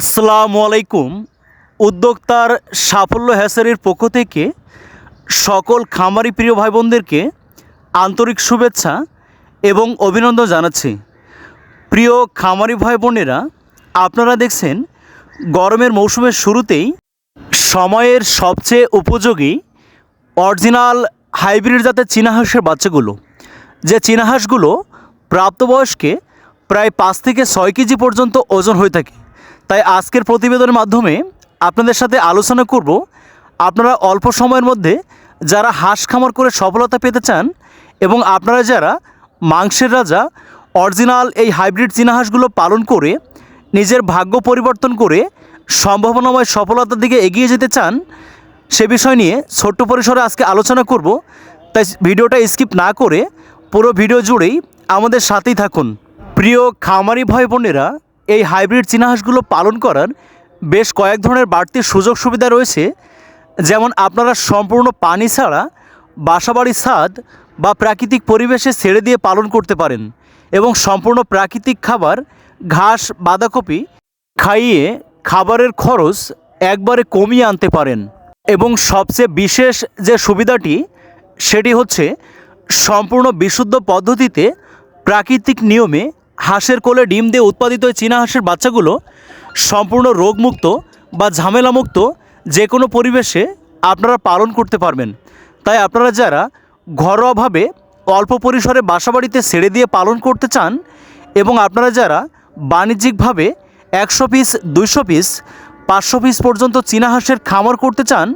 আসসালামু আলাইকুম। উদ্যোক্তার সাফল্য হ্যাসারির পক্ষ থেকে সকল খামারি প্রিয় ভাই বোনদেরকে আন্তরিক শুভেচ্ছা এবং অভিনন্দন জানাচ্ছি। প্রিয় খামারি ভাই বোনেরা আপনারা দেখছেন গরমের মৌসুমের শুরুতেই সময়ের সবচেয়ে উপযোগী অরিজিনাল হাইব্রিড জাতের চীনা হাঁসের বাচ্চাগুলো। যে চীনা হাঁসগুলো প্রাপ্তবয়স্কে প্রায় পাঁচ থেকে ছয় কেজি পর্যন্ত ওজন হয়ে থাকে। তাই আজকের প্রতিবেদনের মাধ্যমে আপনাদের সাথে আলোচনা করব। আপনারা অল্প সময়ের মধ্যে যারা হাঁস খামার করে সফলতা পেতে চান এবং আপনারা যারা মাংসের রাজা, অরিজিনাল এই হাইব্রিড চীনা হাঁসগুলো পালন করে নিজের ভাগ্য পরিবর্তন করে সম্ভাবনাময় সফলতার দিকে এগিয়ে যেতে চান, সে বিষয় নিয়ে ছোট্ট পরিসরে আজকে আলোচনা করব। তাই ভিডিওটা স্কিপ না করে পুরো ভিডিও জুড়েই আমাদের সাথেই থাকুন। প্রিয় খামারি ভাই বোনেরা এই হাইব্রিড চীনা হাঁসগুলো পালন করার বেশ কয়েক ধরনের বাড়তি সুযোগ সুবিধা রয়েছে। যেমন আপনারা সম্পূর্ণ পানি ছাড়া বাসাবাড়ির ছাদ বা প্রাকৃতিক পরিবেশে ছেড়ে দিয়ে পালন করতে পারেন এবং সম্পূর্ণ প্রাকৃতিক খাবার, ঘাস, বাঁধাকপি খাইয়ে খাবারের খরচ একবারে কমিয়ে আনতে পারেন। এবং সবচেয়ে বিশেষ যে সুবিধাটি, সেটি হচ্ছে সম্পূর্ণ বিশুদ্ধ পদ্ধতিতে প্রাকৃতিক নিয়মে হাঁসের কোলে ডিম দিয়ে উৎপাদিত চীনা হাঁসের বাচ্চাগুলো সম্পূর্ণ রোগমুক্ত বা ঝামেলামুক্ত যে কোনো পরিবেশে আপনারা পালন করতে পারবেন। তাই আপনারা যারা ঘরোয়াভাবে অল্প পরিসরে বাসাবাড়িতে ছেড়ে দিয়ে পালন করতে চান এবং আপনারা যারা বাণিজ্যিকভাবে একশো পিস, দুইশো পিস, পাঁচশো পিস পর্যন্ত চীনা হাঁসের খামার করতে চান,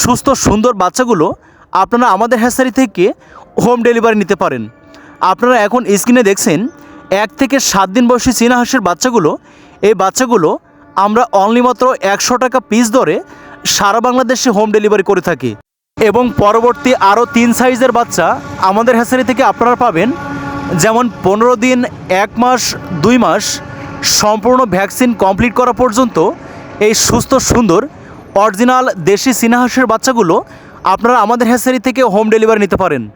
সুস্থ, সুন্দর বাচ্চাগুলো আপনারা আমাদের হ্যাসারি থেকে হোম ডেলিভারি নিতে পারেন। আপনারা এখন স্ক্রিনে দেখছেন এক থেকে সাত দিন বয়সী চীনা হাঁসের বাচ্চাগুলো, এই বাচ্চাগুলো আমরা অনলি মাত্র একশো টাকা পিস দরে সারা বাংলাদেশে হোম ডেলিভারি করে থাকি। এবং পরবর্তী আরও তিন সাইজের বাচ্চা আমাদের হ্যাসারি থেকে আপনারা পাবেন। যেমন পনেরো দিন, এক মাস, দুই মাস সম্পূর্ণ ভ্যাকসিন কমপ্লিট করা পর্যন্ত এই সুস্থ, সুন্দর অরিজিনাল দেশি চীনা হাঁসের বাচ্চাগুলো আপনারা আমাদের হ্যাসারি থেকে হোম ডেলিভারি নিতে পারেন।